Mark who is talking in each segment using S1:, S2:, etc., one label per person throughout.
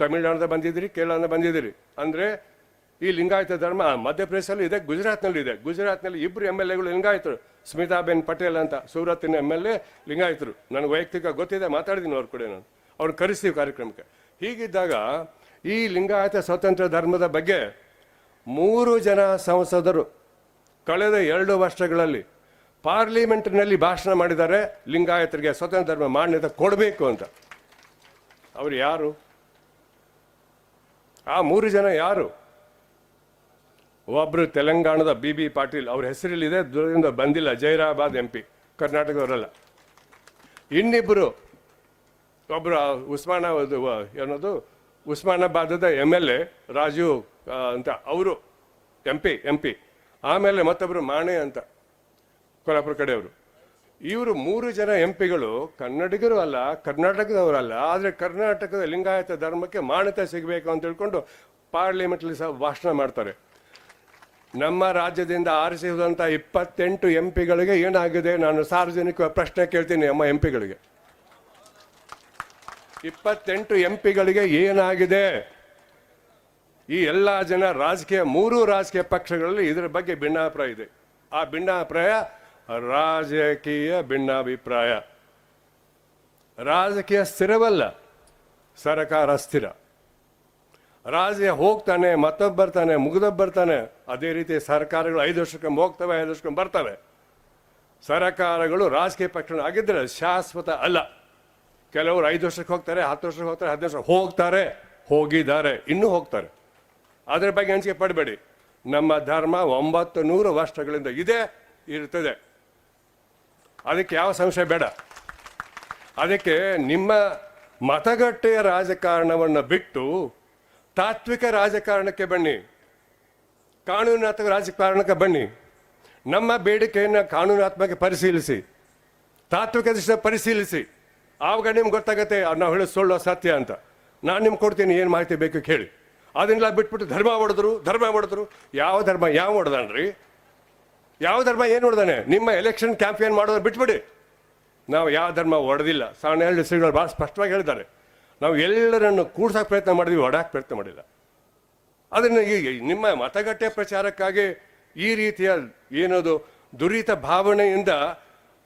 S1: ತಮಿಳುನಾಡಿಂದ ಬಂದಿದ್ದೀರಿ ಕೇರಳದಿಂದ ಬಂದಿದ್ದೀರಿ. ಅಂದರೆ ಈ ಲಿಂಗಾಯತ ಧರ್ಮ ಮಧ್ಯಪ್ರದೇಶದಲ್ಲಿ ಇದೆ, ಗುಜರಾತ್ನಲ್ಲಿ ಇದೆ. ಗುಜರಾತ್ನಲ್ಲಿ ಇಬ್ಬರು ಎಂ ಎಲ್ ಎಗಳು ಲಿಂಗಾಯತರು. ಸ್ಮಿತಾಬೆನ್ ಪಟೇಲ್ ಅಂತ ಸೂರತ್ತಿನ ಎಂ ಎಲ್ ಎ ಲಿಂಗಾಯತರು. ನನಗೆ ವೈಯಕ್ತಿಕ ಗೊತ್ತಿದೆ, ಮಾತಾಡಿದ್ದೀನಿ ಅವ್ರ ಕೂಡ ನಾನು. ಅವ್ರನ್ನ ಕರೆಸ್ತೀವಿ ಕಾರ್ಯಕ್ರಮಕ್ಕೆ. ಹೀಗಿದ್ದಾಗ ಈ ಲಿಂಗಾಯತ ಸ್ವತಂತ್ರ ಧರ್ಮದ ಬಗ್ಗೆ ಮೂರು ಜನ ಸಂಸದರು ಕಳೆದ ಎರಡು ವರ್ಷಗಳಲ್ಲಿ ಪಾರ್ಲಿಮೆಂಟ್ನಲ್ಲಿ ಭಾಷಣ ಮಾಡಿದ್ದಾರೆ, ಲಿಂಗಾಯತರಿಗೆ ಸ್ವತಂತ್ರ ಧರ್ಮ ಮಾನ್ಯತೆ ಕೊಡಬೇಕು ಅಂತ. ಅವರು ಯಾರು? ಆ ಮೂರು ಜನ ಯಾರು? ಒಬ್ಬರು ತೆಲಂಗಾಣದ ಬಿ ಬಿ ಪಾಟೀಲ್, ಅವ್ರ ಹೆಸರಲ್ಲಿದೆ, ದೂರದಿಂದ ಬಂದಿಲ್ಲ, ಜೈರಾಬಾದ್ ಎಂ ಪಿ, ಕರ್ನಾಟಕದವರಲ್ಲ. ಇನ್ನಿಬ್ಬರು ಒಬ್ಬರು ಉಸ್ಮಾನ ಏನದು, ಉಸ್ಮಾನಾಬಾದದ ಎಂ ಎಲ್ ಎ, ರಾಜು ಅಂತ, ಅವರು, ಎಂ ಪಿ ಎಂ ಪಿ. ಆಮೇಲೆ ಮತ್ತೊಬ್ಬರು ಮಾಣೆ ಅಂತ, ಕೊಲ್ಹಾಪುರ ಕಡೆಯವರು. ಇವರು ಮೂರು ಜನ ಎಂ ಪಿಗಳು ಕನ್ನಡಿಗರು ಅಲ್ಲ, ಕರ್ನಾಟಕದವರಲ್ಲ, ಆದರೆ ಕರ್ನಾಟಕದ ಲಿಂಗಾಯತ ಧರ್ಮಕ್ಕೆ ಮಾನ್ಯತೆ ಸಿಗಬೇಕು ಅಂತ ಹೇಳ್ಕೊಂಡು ಪಾರ್ಲಿಮೆಂಟ್ಲಿ ಸಹ ಭಾಷಣ ಮಾಡ್ತಾರೆ. ನಮ್ಮ ರಾಜ್ಯದಿಂದ ಆರಿಸಿದಂಥ ಇಪ್ಪತ್ತೆಂಟು ಎಂ ಪಿಗಳಿಗೆ ಏನಾಗಿದೆ? ನಾನು ಸಾರ್ವಜನಿಕ ಪ್ರಶ್ನೆ ಕೇಳ್ತೀನಿ ನಮ್ಮ ಎಂ ಪಿಗಳಿಗೆ ಇಪ್ಪತ್ತೆಂಟು ಎಂ ಪಿಗಳಿಗೆ ಏನಾಗಿದೆ? ಈ ಎಲ್ಲ ಜನ ರಾಜಕೀಯ, ಮೂರು ರಾಜಕೀಯ ಪಕ್ಷಗಳಲ್ಲಿ ಇದರ ಬಗ್ಗೆ ಭಿನ್ನಾಭಿಪ್ರಾಯ ಇದೆ. ಆ ಭಿನ್ನಾಭಿಪ್ರಾಯ ರಾಜಕೀಯ ಭಿನ್ನಾಭಿಪ್ರಾಯ. ರಾಜಕೀಯ ಸ್ಥಿರವಲ್ಲ, ಸರಕಾರ ಸ್ಥಿರ. ರಾಜ್ಯ ಹೋಗ್ತಾನೆ, ಮತ್ತೊಬ್ಬ ಬರ್ತಾನೆ, ಮುಗಿದೊಬ್ಬ ಬರ್ತಾನೆ, ಅದೇ ರೀತಿ ಸರ್ಕಾರಗಳು ಐದು ವರ್ಷಕ್ಕೆ ಹೋಗ್ತವೆ, ಐದು ವರ್ಷಕ್ಕೆ ಬರ್ತವೆ. ಸರಕಾರಗಳು ರಾಜಕೀಯ ಪಕ್ಷ ಆಗಿದ್ದರೆ ಶಾಶ್ವತ ಅಲ್ಲ. ಕೆಲವರು ಐದು ವರ್ಷಕ್ಕೆ ಹೋಗ್ತಾರೆ, ಹತ್ತು ವರ್ಷಕ್ಕೆ ಹೋಗ್ತಾರೆ, ಹದಿನೈದು ವರ್ಷ ಹೋಗ್ತಾರೆ, ಹೋಗಿದ್ದಾರೆ, ಇನ್ನೂ ಹೋಗ್ತಾರೆ. ಅದರ ಬಗ್ಗೆ ಅಂಜಿಕೆ ಪಡಬೇಡಿ. ನಮ್ಮ ಧರ್ಮ ಒಂಬತ್ತು ನೂರು ವರ್ಷಗಳಿಂದ ಇದೆ, ಇರ್ತದೆ. ಅದಕ್ಕೆ ಯಾವ ಸಂಶಯ ಬೇಡ. ಅದಕ್ಕೆ ನಿಮ್ಮ ಮತಗಟ್ಟೆಯ ರಾಜಕಾರಣವನ್ನು ಬಿಟ್ಟು ತಾತ್ವಿಕ ರಾಜಕಾರಣಕ್ಕೆ ಬನ್ನಿ. ಕಾನೂನಾತ್ಮಕ ರಾಜಕಾರಣಕ್ಕೆ ಬನ್ನಿ. ನಮ್ಮ ಬೇಡಿಕೆಯನ್ನು ಕಾನೂನಾತ್ಮಕ ಪರಿಶೀಲಿಸಿ. ತಾತ್ವಿಕ ದೃಷ್ಟಿಯ ಪರಿಶೀಲಿಸಿ. ಆವಾಗ ನಿಮ್ಗೆ ಗೊತ್ತಾಗತ್ತೆ ನಾವು ಹೇಳೋ ಸುಳ್ಳು ಸತ್ಯ ಅಂತ. ನಾನು ನಿಮ್ಗೆ ಕೊಡ್ತೀನಿ, ಏನು ಮಾಹಿತಿ ಬೇಕು ಕೇಳಿ. ಅದನ್ನೆಲ್ಲ ಬಿಟ್ಬಿಟ್ಟು ಧರ್ಮ ಹೊಡೆದ್ರು ಧರ್ಮ ಹೊಡೆದ್ರು ಯಾವ ಧರ್ಮ, ಯಾವ ಹೊಡೆದನ್ರಿ ಯಾವ ಧರ್ಮ ಏನು ಹೊಡೆದಾನೆ? ನಿಮ್ಮ ಎಲೆಕ್ಷನ್ ಕ್ಯಾಂಪೇನ್ ಮಾಡೋದು ಬಿಟ್ಬಿಡಿ. ನಾವು ಯಾವ ಧರ್ಮ ಹೊಡೆದಿಲ್ಲ. ಸಾವಿರದ ಎರಡು ಶ್ರೀಗಳು ಭಾಳ ಸ್ಪಷ್ಟವಾಗಿ ಹೇಳಿದ್ದಾರೆ. ನಾವು ಎಲ್ಲರನ್ನು ಕೂಡ್ಸೋಕೆ ಪ್ರಯತ್ನ ಮಾಡಿದ್ವಿ ಹೊಡಕ್ಕೆ ಪ್ರಯತ್ನ ಮಾಡಿಲ್ಲ. ಅದನ್ನು ಈ ನಿಮ್ಮ ಮತಗಟ್ಟೆ ಪ್ರಚಾರಕ್ಕಾಗಿ ಈ ರೀತಿಯ ಏನದು ದುರಿತ ಭಾವನೆಯಿಂದ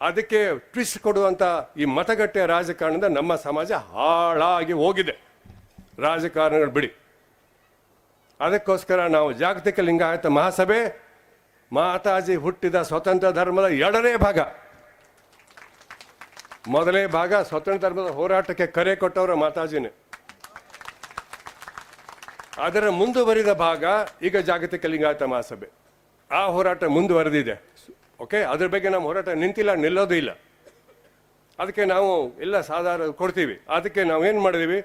S1: ಅದಕ್ಕೆ ಟ್ವಿಸ್ಟ್ ಕೊಡುವಂಥ ಈ ಮತಗಟ್ಟೆಯ ರಾಜಕಾರಣದಿಂದ ನಮ್ಮ ಸಮಾಜ ಹಾಳಾಗಿ ಹೋಗಿದೆ. ರಾಜಕಾರಣಗಳು ಬಿಡಿ. ಅದಕ್ಕೋಸ್ಕರ ನಾವು ಜಾಗತಿಕ ಲಿಂಗಾಯತ ಮಹಾಸಭೆ ಮಾತಾಜಿ ಹುಟ್ಟಿದ ಸ್ವತಂತ್ರ ಧರ್ಮದ ಎರಡನೇ ಭಾಗ. ಮೊದಲನೇ ಭಾಗ ಸ್ವತಂತ್ರ ಧರ್ಮದ ಹೋರಾಟಕ್ಕೆ ಕರೆ ಕೊಟ್ಟವರು ಮಾತಾಜಿನೇ. ಅದರ ಮುಂದುವರಿದ ಭಾಗ ಈಗ ಜಾಗತಿಕ ಲಿಂಗಾಯತ ಮಹಾಸಭೆ. ಆ ಹೋರಾಟ ಮುಂದುವರೆದಿದೆ. ಓಕೆ, ಅದ್ರ ಬಗ್ಗೆ ನಮ್ಮ ಹೋರಾಟ ನಿಂತಿಲ್ಲ, ನಿಲ್ಲೋದು ಇಲ್ಲ. ಅದಕ್ಕೆ ನಾವು ಎಲ್ಲ ಸಾಧಾರ ಕೊಡ್ತೀವಿ. ಅದಕ್ಕೆ ನಾವು ಏನು ಮಾಡಿದೀವಿ?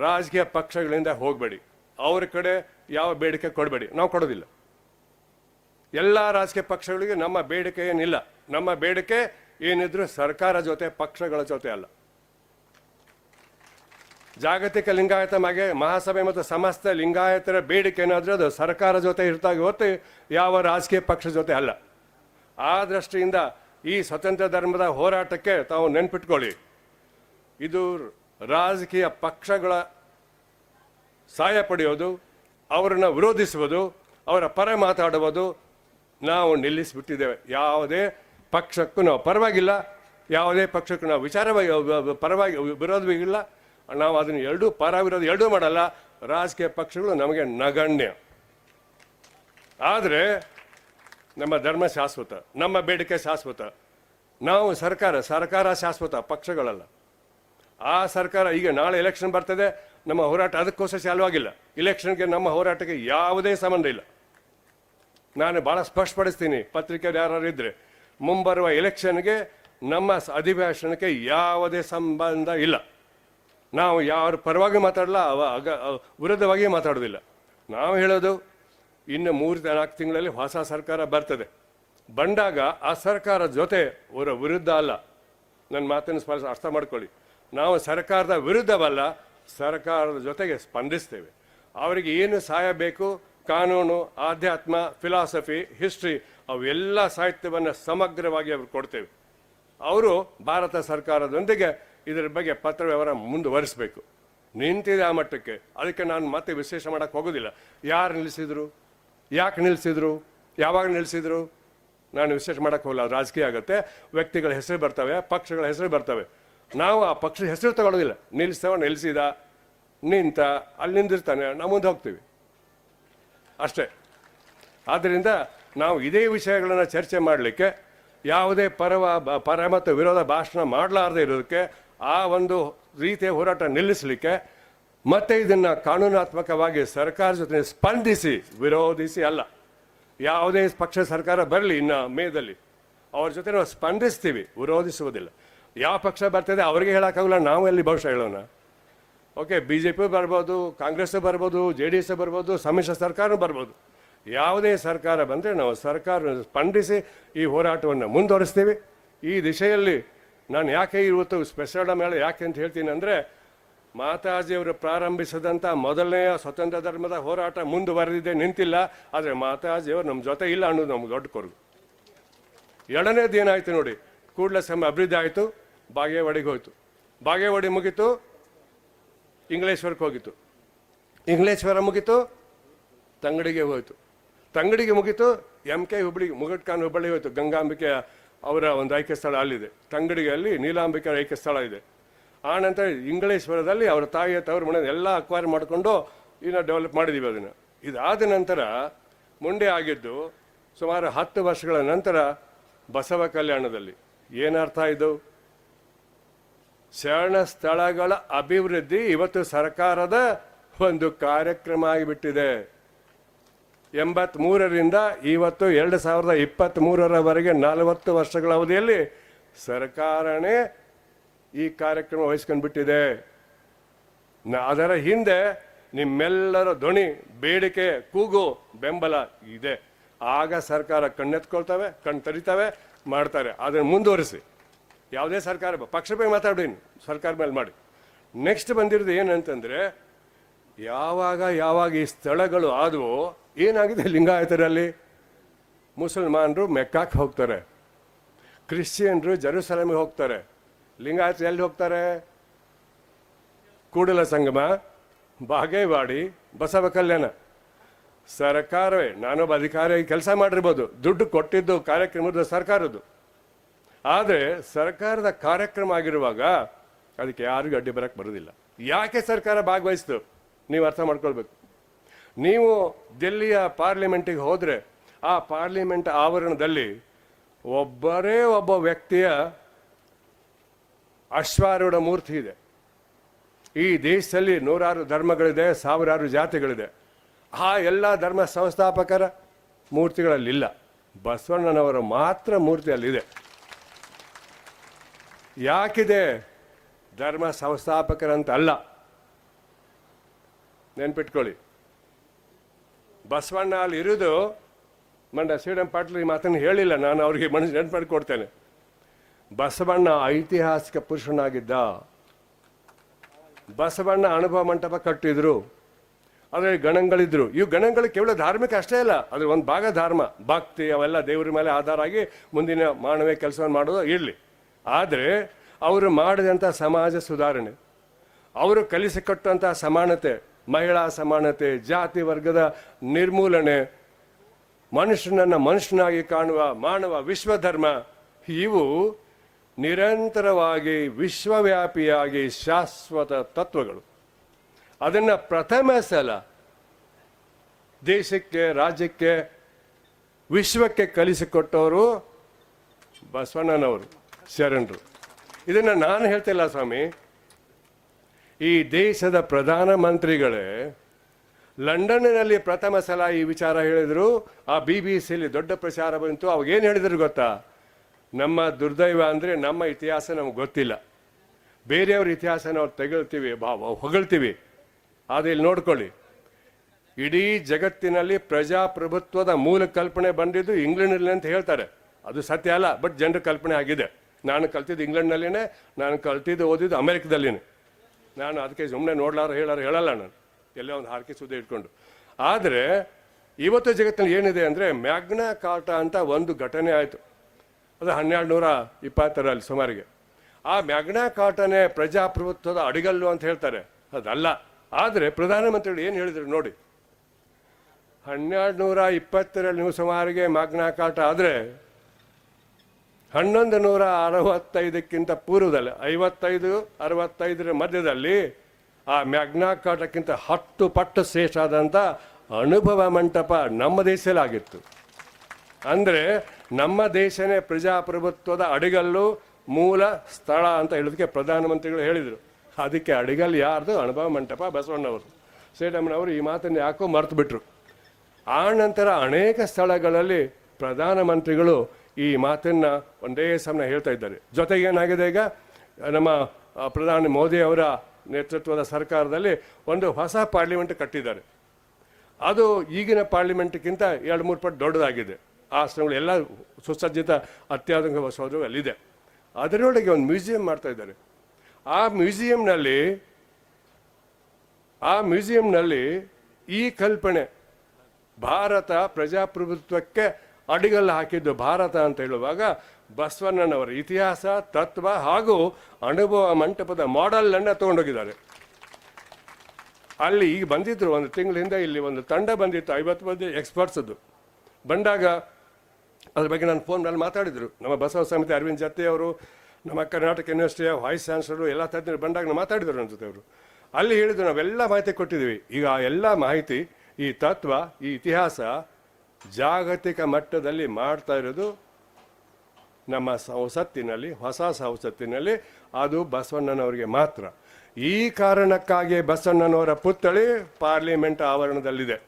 S1: ರಾಜಕೀಯ ಪಕ್ಷಗಳಿಂದ ಹೋಗಬೇಡಿ. ಅವ್ರ ಕಡೆ ಯಾವ ಬೇಡಿಕೆ ಕೊಡಬೇಡಿ. ನಾವು ಕೊಡೋದಿಲ್ಲ. ಎಲ್ಲ ರಾಜಕೀಯ ಪಕ್ಷಗಳಿಗೆ ನಮ್ಮ ಬೇಡಿಕೆ ಏನಿಲ್ಲ. ನಮ್ಮ ಬೇಡಿಕೆ ಏನಿದ್ರು ಸರ್ಕಾರ ಜೊತೆ, ಪಕ್ಷಗಳ ಜೊತೆ ಅಲ್ಲ. ಜಾಗತಿಕ ಲಿಂಗಾಯತ ಮಗೆ ಮಹಾಸಭೆ ಮತ್ತು ಸಮಸ್ತ ಲಿಂಗಾಯತರ ಬೇಡಿಕೆ ಏನಾದರೂ ಅದು ಸರ್ಕಾರ ಜೊತೆ ಇರ್ತಾಗಿ ಹೊತ್ತು ಯಾವ ರಾಜಕೀಯ ಪಕ್ಷ ಜೊತೆ ಅಲ್ಲ. ಆ ದೃಷ್ಟಿಯಿಂದ ಈ ಸ್ವತಂತ್ರ ಧರ್ಮದ ಹೋರಾಟಕ್ಕೆ ತಾವು ನೆನ್ಪಿಟ್ಕೊಳ್ಳಿ. ಇದು ರಾಜಕೀಯ ಪಕ್ಷಗಳ ಸಹಾಯ ಪಡೆಯೋದು, ಅವರನ್ನು ವಿರೋಧಿಸುವುದು, ಅವರ ಪರ ಮಾತಾಡುವುದು ನಾವು ನಿಲ್ಲಿಸಿಬಿಟ್ಟಿದ್ದೇವೆ. ಯಾವುದೇ ಪಕ್ಷಕ್ಕೂ ನಾವು ಪರವಾಗಿಲ್ಲ. ಯಾವುದೇ ಪಕ್ಷಕ್ಕೂ ನಾವು ವಿಚಾರವಾಗಿ ಪರವಾಗಿ ವಿರೋಧವಿಲ್ಲ ನಾವು ಅದನ್ನು ಎರಡೂ ಪರ ವಿರೋಧ ಎರಡೂ ಮಾಡಲ್ಲ. ರಾಜಕೀಯ ಪಕ್ಷಗಳು ನಮಗೆ ನಗಣ್ಯ. ಆದರೆ ನಮ್ಮ ಧರ್ಮ ಶಾಶ್ವತ, ನಮ್ಮ ಬೇಡಿಕೆ ಶಾಶ್ವತ. ನಾವು ಸರ್ಕಾರ ಸರ್ಕಾರ ಶಾಶ್ವತ, ಪಕ್ಷಗಳಲ್ಲ. ಆ ಸರ್ಕಾರ ಈಗ ನಾಳೆ ಎಲೆಕ್ಷನ್ ಬರ್ತದೆ. ನಮ್ಮ ಹೋರಾಟ ಅದಕ್ಕೋಸ್ಕರ ಚಾಲುವಾಗಿಲ್ಲ. ಇಲೆಕ್ಷನ್ಗೆ ನಮ್ಮ ಹೋರಾಟಕ್ಕೆ ಯಾವುದೇ ಸಂಬಂಧ ಇಲ್ಲ. ನಾನು ಭಾಳ ಸ್ಪಷ್ಟಪಡಿಸ್ತೀನಿ. ಪತ್ರಿಕೆಯಲ್ಲಿ ಯಾರು ಇದ್ದರೆ ಮುಂಬರುವ ಎಲೆಕ್ಷನ್ಗೆ ನಮ್ಮ ಅಧಿವೇಶನಕ್ಕೆ ಯಾವುದೇ ಸಂಬಂಧ ಇಲ್ಲ. ನಾವು ಯಾರ ಪರವಾಗಿ ಮಾತಾಡಲ್ಲ ಅವ ಅಗ ವಿರುದ್ಧವಾಗಿ ಮಾತಾಡೋದಿಲ್ಲ. ನಾವು ಹೇಳೋದು, ಇನ್ನು ಮೂರು ನಾಲ್ಕು ತಿಂಗಳಲ್ಲಿ ಹೊಸ ಸರ್ಕಾರ ಬರ್ತದೆ. ಬಂದಾಗ ಆ ಸರ್ಕಾರ ಜೊತೆ ಅವರ ವಿರುದ್ಧ ಅಲ್ಲ. ನನ್ನ ಮಾತನ್ನು ಸ್ಪರ್ಶ, ಅರ್ಥ ಮಾಡ್ಕೊಳ್ಳಿ. ನಾವು ಸರ್ಕಾರದ ವಿರುದ್ಧವಲ್ಲ, ಸರ್ಕಾರದ ಜೊತೆಗೆ ಸ್ಪಂದಿಸ್ತೇವೆ. ಅವರಿಗೆ ಏನು ಸಹಾಯ ಬೇಕು ಕಾನೂನು, ಆಧ್ಯಾತ್ಮ ಫಿಲಾಸಫಿ ಹಿಸ್ಟ್ರಿ ಅವೆಲ್ಲ ಸಾಹಿತ್ಯವನ್ನು ಸಮಗ್ರವಾಗಿ ಅವ್ರು ಕೊಡ್ತೇವೆ. ಅವರು ಭಾರತ ಸರ್ಕಾರದೊಂದಿಗೆ ಇದರ ಬಗ್ಗೆ ಪತ್ರ ವ್ಯವಹಾರ ಮುಂದುವರಿಸಬೇಕು. ನಿಂತಿದೆ ಆ ಮಟ್ಟಕ್ಕೆ. ಅದಕ್ಕೆ ನಾನು ಮತ್ತೆ ವಿಶೇಷ ಮಾಡೋಕ್ಕೆ ಹೋಗೋದಿಲ್ಲ. ಯಾರು ನಿಲ್ಲಿಸಿದ್ರು ಯಾಕೆ ನಿಲ್ಲಿಸಿದ್ರು ಯಾವಾಗ ನಿಲ್ಲಿಸಿದ್ರು ನಾನು ವಿಶೇಷ ಮಾಡೋಕ್ಕೆ ಹೋಗಲ್ಲ. ರಾಜಕೀಯ ಆಗುತ್ತೆ. ವ್ಯಕ್ತಿಗಳ ಹೆಸರು ಬರ್ತವೆ, ಪಕ್ಷಗಳ ಹೆಸರು ಬರ್ತವೆ. ನಾವು ಆ ಪಕ್ಷದ ಹೆಸರು ತಗೊಳ್ಳೋದಿಲ್ಲ ನಿಲ್ಲಿಸ್ತವ ನಿಲ್ಲಿಸಿದ ನಿಂತ, ಅಲ್ಲಿ ನಿಂದಿರ್ತಾನೆ, ನಾವು ಮುಂದೆ ಹೋಗ್ತೀವಿ. ಅಷ್ಟೇ. ಆದ್ದರಿಂದ ನಾವು ಇದೇ ವಿಷಯಗಳನ್ನು ಚರ್ಚೆ ಮಾಡಲಿಕ್ಕೆ, ಯಾವುದೇ ಪರವ, ಪರ ಮತ್ತು ವಿರೋಧ ಭಾಷಣ ಮಾಡಲಾರದೆ ಇರೋದಕ್ಕೆ, ಆ ಒಂದು ರೀತಿಯ ಹೋರಾಟ ನಿಲ್ಲಿಸಲಿಕ್ಕೆ, ಮತ್ತೆ ಇದನ್ನು ಕಾನೂನಾತ್ಮಕವಾಗಿ ಸರ್ಕಾರ ಜೊತೆ ಸ್ಪಂದಿಸಿ, ವಿರೋಧಿಸಿ ಅಲ್ಲ. ಯಾವುದೇ ಪಕ್ಷ ಸರ್ಕಾರ ಬರಲಿ ಇನ್ನು ಮೇದಲ್ಲಿ. ಅವ್ರ ಜೊತೆ ನಾವು ಸ್ಪಂದಿಸ್ತೀವಿ, ವಿರೋಧಿಸುವುದಿಲ್ಲ. ಯಾವ ಪಕ್ಷ ಬರ್ತದೆ ಅವರಿಗೆ ಹೇಳೋಕ್ಕಾಗಲ್ಲ, ನಾವು ಎಲ್ಲಿ ಬಹುಶಃ ಹೇಳೋಣ? ಓಕೆ ಬಿ ಜೆ ಪಿ ಬರ್ಬೋದು, ಕಾಂಗ್ರೆಸ್ ಬರ್ಬೋದು, ಜೆ ಡಿ ಎಸ್ ಬರ್ಬೋದು, ಸಮ್ಮಿಶ್ರ ಸರ್ಕಾರ ಬರ್ಬೋದು. ಯಾವುದೇ ಸರ್ಕಾರ ಬಂದರೆ ನಾವು ಸರ್ಕಾರ ಸ್ಪಂದಿಸಿ ಈ ಹೋರಾಟವನ್ನು ಮುಂದುವರಿಸ್ತೀವಿ. ಈ ದಿಶೆಯಲ್ಲಿ ನಾನು ಯಾಕೆ ಇವತ್ತು ಸ್ಪೆಷಲ್ ಮೇಳ ಯಾಕೆ ಅಂತ ಹೇಳ್ತೀನಿ ಅಂದರೆ, ಮಾತಾಜಿಯವರು ಪ್ರಾರಂಭಿಸಿದಂಥ ಮೊದಲನೆಯ ಸ್ವತಂತ್ರ ಧರ್ಮದ ಹೋರಾಟ ಮುಂದುವರೆದಿದೆ, ನಿಂತಿಲ್ಲ. ಆದರೆ ಮಾತಾಜಿಯವರು ನಮ್ಮ ಜೊತೆ ಇಲ್ಲ ಅನ್ನೋದು ನಮ್ಗೆ ದೊಡ್ಡ ಕೊರಗು. ಎರಡನೇದು ಏನಾಯಿತು ನೋಡಿ, ಕೂಡಲ ಸಮ ಅಭಿವೃದ್ಧಿ ಆಯಿತು, ಬಾಗೇವಾಡಿಗೆ ಹೋಯ್ತು. ಬಾಗೇವಾಡಿ ಮುಗೀತು ಇಂಗ್ಲೇಶ್ವರಕ್ಕೆ ಹೋಗಿತ್ತು. ಇಂಗ್ಲೇಶ್ವರ ಮುಗಿತು? ತಂಗಡಿಗೆ ಹೋಯಿತು. ತಂಗಡಿಗೆ ಮುಗಿತು ಎಂ ಕೆ ಹುಬ್ಬಳ್ಳಿ ಮುಗಟ್ಕಾನ್ ಹುಬ್ಬಳ್ಳಿ ಹೋಯಿತು. ಗಂಗಾಂಬಿಕೆ ಅವರ ಒಂದು ಆಯ್ಕೆ ಸ್ಥಳ ಅಲ್ಲಿದೆ. ತಂಗಡಿಗೆಯಲ್ಲಿ ನೀಲಾಂಬಿಕೆ ಆಯ್ಕೆ ಸ್ಥಳ ಇದೆ. ಆನಂತರ ನಂತರ ಇಂಗ್ಲೇಶ್ವರದಲ್ಲಿ ಅವರ ತಾಯಿಯ ತವರು ಮನೆ ಎಲ್ಲ ಅಕ್ವೈರ್ ಮಾಡಿಕೊಂಡು ಇನ್ನು ಡೆವಲಪ್ ಮಾಡಿದ್ದೀವಿ ಅದನ್ನು. ಇದಾದ ನಂತರ ಮುಂಡೆ ಆಗಿದ್ದು ಸುಮಾರು ಹತ್ತು ವರ್ಷಗಳ ನಂತರ ಬಸವ ಕಲ್ಯಾಣದಲ್ಲಿ. ಏನರ್ಥ ಇದು? ಶರಣ ಸ್ಥಳಗಳ ಅಭಿವೃದ್ಧಿ ಇವತ್ತು ಸರ್ಕಾರದ ಒಂದು ಕಾರ್ಯಕ್ರಮ ಆಗಿಬಿಟ್ಟಿದೆ. ಎಂಬತ್ಮೂರರಿಂದ ಇವತ್ತು ಎರಡು ಸಾವಿರದ ಇಪ್ಪತ್ತ್ಮೂರರವರೆಗೆ ನಲವತ್ತು ವರ್ಷಗಳ ಅವಧಿಯಲ್ಲಿ ಸರ್ಕಾರನೇ ಈ ಕಾರ್ಯಕ್ರಮ ವಹಿಸ್ಕೊಂಡ್ಬಿಟ್ಟಿದೆ. ಅದರ ಹಿಂದೆ ನಿಮ್ಮೆಲ್ಲರ ಧ್ವನಿ, ಬೇಡಿಕೆ, ಕೂಗು, ಬೆಂಬಲ ಇದೆ. ಆಗ ಸರ್ಕಾರ ಕಣ್ಣೆತ್ಕೊಳ್ತವೆ ಕಣ್ ತರಿತವೆ ಮಾಡ್ತಾರೆ. ಅದನ್ನು ಮುಂದುವರಿಸಿ. ಯಾವುದೇ ಸರ್ಕಾರ ಪಕ್ಷ ಬಗ್ಗೆ ಸರ್ಕಾರ ಮೇಲೆ ಮಾಡಿ. ನೆಕ್ಸ್ಟ್ ಬಂದಿರೋದು ಏನಂತಂದರೆ, ಯಾವಾಗ ಯಾವಾಗ ಈ ಸ್ಥಳಗಳು ಆದವು, ಏನಾಗಿದೆ ಲಿಂಗಾಯತರಲ್ಲಿ? ಮುಸಲ್ಮಾನರು ಮೆಕ್ಕಾಕ್ ಹೋಗ್ತಾರೆ. ಕ್ರಿಶ್ಚಿಯನ್ರು ಜೆರೂಸಲೇಮಿಗೆ ಹೋಗ್ತಾರೆ. ಲಿಂಗಾಯತರು ಎಲ್ಲಿ ಹೋಗ್ತಾರೆ? ಕೂಡಲ ಸಂಗಮ, ಬಾಗೇವಾಡಿ, ಬಸವ ಕಲ್ಯಾಣ. ಸರ್ಕಾರವೇ, ನಾನೊಬ್ಬ ಅಧಿಕಾರಿಯಾಗಿ ಕೆಲಸ ಮಾಡಿರ್ಬೋದು. ದುಡ್ಡು ಕೊಟ್ಟಿದ್ದು ಕಾರ್ಯಕ್ರಮದ ಸರ್ಕಾರದ್ದು. ಆದರೆ ಸರ್ಕಾರದ ಕಾರ್ಯಕ್ರಮ ಆಗಿರುವಾಗ ಅದಕ್ಕೆ ಯಾರಿಗೂ ಅಡ್ಡಿ ಬರಕ್ಕೆ ಬರೋದಿಲ್ಲ. ಯಾಕೆ ಸರ್ಕಾರ ಭಾಗವಹಿಸ್ತು? ನೀವು ಅರ್ಥ ಮಾಡ್ಕೊಳ್ಬೇಕು. ನೀವು ದಿಲ್ಲಿಯ ಪಾರ್ಲಿಮೆಂಟಿಗೆ ಹೋದರೆ ಆ ಪಾರ್ಲಿಮೆಂಟ್ ಆವರಣದಲ್ಲಿ ಒಬ್ಬರೇ ಒಬ್ಬ ವ್ಯಕ್ತಿಯ ಅಶ್ವಾರೂಢ ಮೂರ್ತಿ ಇದೆ. ಈ ದೇಶದಲ್ಲಿ ನೂರಾರು ಧರ್ಮಗಳಿದೆ, ಸಾವಿರಾರು ಜಾತಿಗಳಿದೆ. ಆ ಎಲ್ಲ ಧರ್ಮ ಸಂಸ್ಥಾಪಕರ ಮೂರ್ತಿಗಳಲ್ಲಿಲ್ಲ. ಬಸವಣ್ಣನವರ ಮಾತ್ರ ಮೂರ್ತಿ ಅಲ್ಲಿದೆ ಯಾಕಿದೆ ಧರ್ಮ ಸಂಸ್ಥಾಪಕರಂತ ಅಲ್ಲ ನೆನ್ಪಿಟ್ಕೊಳ್ಳಿ. ಬಸವಣ್ಣ ಅಲ್ಲಿ ಇರೋದು ಮಂಡ ಶ್ರೀರಾಮ್ ಪಾಟೀಲ್ ಈ ಮಾತನ್ನು ಹೇಳಿಲ್ಲ, ನಾನು ಅವ್ರಿಗೆ ಮನಸ್ಸು ನೆನ್ಪು ಕೊಡ್ತೇನೆ. ಬಸವಣ್ಣ ಐತಿಹಾಸಿಕ ಪುರುಷನಾಗಿದ್ದ. ಬಸವಣ್ಣ ಅನುಭವ ಮಂಟಪ ಕಟ್ಟಿದ್ರು. ಅದರಲ್ಲಿ ಗಣಗಳಿದ್ರು. ಇವು ಗಣಗಳು ಕೇವಲ ಧಾರ್ಮಿಕ ಅಷ್ಟೇ ಇಲ್ಲ ಅದ್ರ ಒಂದು ಭಾಗ ಧರ್ಮ. ಭಕ್ತಿ ಅವೆಲ್ಲ ದೇವರ ಮೇಲೆ ಆಧಾರ ಆಗಿ ಮುಂದಿನ ಮಾನವೀಯ ಕೆಲಸವನ್ನು ಮಾಡೋದು ಇರಲಿ. ಆದರೆ ಅವರು ಮಾಡಿದಂಥ ಸಮಾಜ ಸುಧಾರಣೆ, ಅವರು ಕಲಿಸಿಕೊಟ್ಟಂಥ ಸಮಾನತೆ, ಮಹಿಳಾ ಸಮಾನತೆ, ಜಾತಿ ವರ್ಗದ ನಿರ್ಮೂಲನೆ, ಮನುಷ್ಯನನ್ನು ಮನುಷ್ಯನಾಗಿ ಕಾಣುವ, ಮಾನವ ವಿಶ್ವಧರ್ಮ, ಇವು ನಿರಂತರವಾಗಿ ವಿಶ್ವವ್ಯಾಪಿಯಾಗಿ ಶಾಶ್ವತ ತತ್ವಗಳು. ಅದನ್ನು ಪ್ರಥಮ ಸಲ ದೇಶಕ್ಕೆ, ರಾಜ್ಯಕ್ಕೆ, ವಿಶ್ವಕ್ಕೆ ಕಲಿಸಿಕೊಟ್ಟವರು ಬಸವಣ್ಣನವರು, ಶರಣರು. ಇದನ್ನು ನಾನು ಹೇಳ್ತಿಲ್ಲ ಸ್ವಾಮಿ. ಈ ದೇಶದ ಪ್ರಧಾನಮಂತ್ರಿಗಳೇ ಲಂಡನ್ನಲ್ಲಿ ಪ್ರಥಮ ಸಲ ಈ ವಿಚಾರ ಹೇಳಿದರು. ಆ ಬಿ ಬಿ ಸಿಯಲ್ಲಿ ದೊಡ್ಡ ಪ್ರಚಾರ ಬಂತು. ಅವಾಗೇನು ಹೇಳಿದ್ರು ಗೊತ್ತಾ? ನಮ್ಮ ದುರ್ದೈವ ಅಂದರೆ ನಮ್ಮ ಇತಿಹಾಸ ನಮ್ಗೆ ಗೊತ್ತಿಲ್ಲ. ಬೇರೆಯವ್ರ ಇತಿಹಾಸ ನಾವು ತೆಗಳ್ತೀವಿ ಬಾ, ಹೊಗಳ್ತೀವಿ. ಆದರೆ ಇಲ್ಲಿ ನೋಡ್ಕೊಳ್ಳಿ. ಇಡೀ ಜಗತ್ತಿನಲ್ಲಿ ಪ್ರಜಾಪ್ರಭುತ್ವದ ಮೂಲ ಕಲ್ಪನೆ ಬಂದಿದ್ದು ಇಂಗ್ಲೆಂಡ್ನಲ್ಲಿ ಅಂತ ಹೇಳ್ತಾರೆ. ಅದು ಸತ್ಯ ಅಲ್ಲ, ಬಟ್ ಜನರ ಕಲ್ಪನೆ ಆಗಿದೆ. ನಾನು ಕಲ್ತಿದ್ದು ಇಂಗ್ಲೆಂಡ್ನಲ್ಲಿನೇ ನಾನು ಕಲ್ತಿದ್ದು ಓದಿದ್ದು ಅಮೆರಿಕದಲ್ಲಿನೇ ನಾನು ಅದಕ್ಕೆ ಸುಮ್ಮನೆ ನೋಡ್ಲಾರ ಹೇಳಾರ ಹೇಳಲ್ಲ ನಾನು. ಎಲ್ಲೋ ಒಂದು ಹಾರ್ಕೆ ಸುದ್ದಿ ಇಟ್ಕೊಂಡು. ಆದರೆ ಇವತ್ತು ಜಗತ್ತಿನಲ್ಲಿ ಏನಿದೆ ಅಂದರೆ ಮ್ಯಾಗ್ನ ಕಾರ್ಟ ಅಂತ ಒಂದು ಘಟನೆ ಆಯಿತು. ಅದು ಹನ್ನೆರಡು ನೂರ ಇಪ್ಪತ್ತರಲ್ಲಿ ಸುಮಾರಿಗೆ. ಆ ಮ್ಯಾಗ್ನಾ ಕಾರ್ಟನೇ ಪ್ರಜಾಪ್ರಭುತ್ವದ ಅಡಿಗಲ್ಲು ಅಂತ ಹೇಳ್ತಾರೆ. ಅದಲ್ಲ. ಆದರೆ ಪ್ರಧಾನಮಂತ್ರಿಗಳು ಏನು ಹೇಳಿದರು ನೋಡಿ. ಹನ್ನೆರಡು ನೂರ ಇಪ್ಪತ್ತರಲ್ಲಿ ನೀವು ಸುಮಾರಿಗೆ ಮ್ಯಾಗ್ನ ಕಾಟ ಆದರೆ ಹನ್ನೊಂದು ನೂರ ಅರವತ್ತೈದಕ್ಕಿಂತ ಪೂರ್ವದಲ್ಲಿ, ಐವತ್ತೈದು, ಅರವತ್ತೈದರ ಮಧ್ಯದಲ್ಲಿ ಆ ಮ್ಯಾಗ್ನಾ ಕಾಟಕ್ಕಿಂತ ಹತ್ತು ಪಟ್ಟು ಶ್ರೇಷ್ಠ ಅನುಭವ ಮಂಟಪ ನಮ್ಮ ದೇಶದಲ್ಲಾಗಿತ್ತು. ಅಂದರೆ ನಮ್ಮ ದೇಶನೇ ಪ್ರಜಾಪ್ರಭುತ್ವದ ಅಡಿಗಲ್ಲು ಮೂಲ ಸ್ಥಳ ಅಂತ ಹೇಳೋದಕ್ಕೆ ಪ್ರಧಾನಮಂತ್ರಿಗಳು ಹೇಳಿದರು. ಅದಕ್ಕೆ ಅಡಿಗಲ್ ಯಾರ್ದು? ಅನುಭವ ಮಂಟಪ ಬಸವಣ್ಣವರು. ಶ್ರೀರಾಮನವರು ಈ ಮಾತನ್ನು ಯಾಕೋ ಮರೆತು ಬಿಟ್ರು. ಆ ನಂತರ ಅನೇಕ ಸ್ಥಳಗಳಲ್ಲಿ ಪ್ರಧಾನಮಂತ್ರಿಗಳು ಈ ಮಾತನ್ನು ಒಂದೇ ಸಮಯ ಹೇಳ್ತಾ ಇದ್ದಾರೆ. ಜೊತೆಗೆ ಏನಾಗಿದೆ ಈಗ, ನಮ್ಮ ಪ್ರಧಾನಿ ಮೋದಿ ಅವರ ನೇತೃತ್ವದ ಸರ್ಕಾರದಲ್ಲಿ ಒಂದು ಹೊಸ ಪಾರ್ಲಿಮೆಂಟ್ ಕಟ್ಟಿದ್ದಾರೆ. ಅದು ಈಗಿನ ಪಾರ್ಲಿಮೆಂಟ್ಗಿಂತ ಎರಡು ಮೂರು ಪಟ್ಟು ದೊಡ್ಡದಾಗಿದೆ. ಆಸನಗಳು ಎಲ್ಲ ಸುಸಜ್ಜಿತ ಅತ್ಯಾಧುನಿಕ ವಸತಿ ಅಲ್ಲಿದೆ ಅದರೊಳಗೆ ಒಂದು ಮ್ಯೂಸಿಯಂ ಮಾಡ್ತಾ ಇದ್ದಾರೆ. ಆ ಮ್ಯೂಸಿಯಂನಲ್ಲಿ ಆ ಮ್ಯೂಸಿಯಂನಲ್ಲಿ ಈ ಕಲ್ಪನೆ, ಭಾರತ ಪ್ರಜಾಪ್ರಭುತ್ವಕ್ಕೆ ಅಡಿಗಲ್ಲು ಹಾಕಿದ್ದು ಭಾರತ ಅಂತ ಹೇಳುವಾಗ ಬಸವಣ್ಣನವರ ಇತಿಹಾಸ, ತತ್ವ ಹಾಗೂ ಅನುಭವ ಮಂಟಪದ ಮಾಡಲ್ ಅನ್ನ ತಗೊಂಡೋಗಿದ್ದಾರೆ. ಅಲ್ಲಿ ಈಗ ಬಂದಿದ್ರು ಒಂದು ತಿಂಗಳಿಂದ ಇಲ್ಲಿ ಒಂದು ತಂಡ ಬಂದಿತ್ತು, ಐವತ್ತು ಮಂದಿ ಎಕ್ಸ್ಪರ್ಟ್ಸದ್ದು ಬಂದಾಗ ಅದ್ರ ಬಗ್ಗೆ ನಾನು ಫೋನ್ನಲ್ಲಿ ಮಾತಾಡಿದರು. ನಮ್ಮ ಬಸವ ಸಮಿತಿ ಅರವಿಂದ್ ಜತ್ತಿ ಅವರು, ನಮ್ಮ ಕರ್ನಾಟಕ ಯೂನಿವರ್ಸಿಟಿಯ ವೈಸ್ ಚಾನ್ಸಲರು ಎಲ್ಲ ತಜ್ಞರು ಬಂದಾಗ ಮಾತಾಡಿದರು ನನ್ನ ಜೊತೆ ಅವರು. ಅಲ್ಲಿ ಹೇಳಿದ್ರು ನಾವೆಲ್ಲ ಮಾಹಿತಿ ಕೊಟ್ಟಿದ್ದೀವಿ. ಈಗ ಆ ಎಲ್ಲ ಮಾಹಿತಿ, ಈ ತತ್ವ, ಈ ಇತಿಹಾಸ ಜಾಗತಿಕ ಮಟ್ಟದಲ್ಲಿ ಮಾಡ್ತಾ ಇರೋದು ನಮ್ಮ ಸಂಸತ್ತಿನಲ್ಲಿ ಹೊಸ ಸಂಸತ್ತಿನಲ್ಲಿ ಅದು ಬಸವಣ್ಣನವರಿಗೆ ಮಾತ್ರ. ಈ ಕಾರಣಕ್ಕಾಗಿ ಬಸವಣ್ಣನವರ ಪುತ್ಥಳಿ ಪಾರ್ಲಿಮೆಂಟ್ ಆವರಣದಲ್ಲಿದೆ.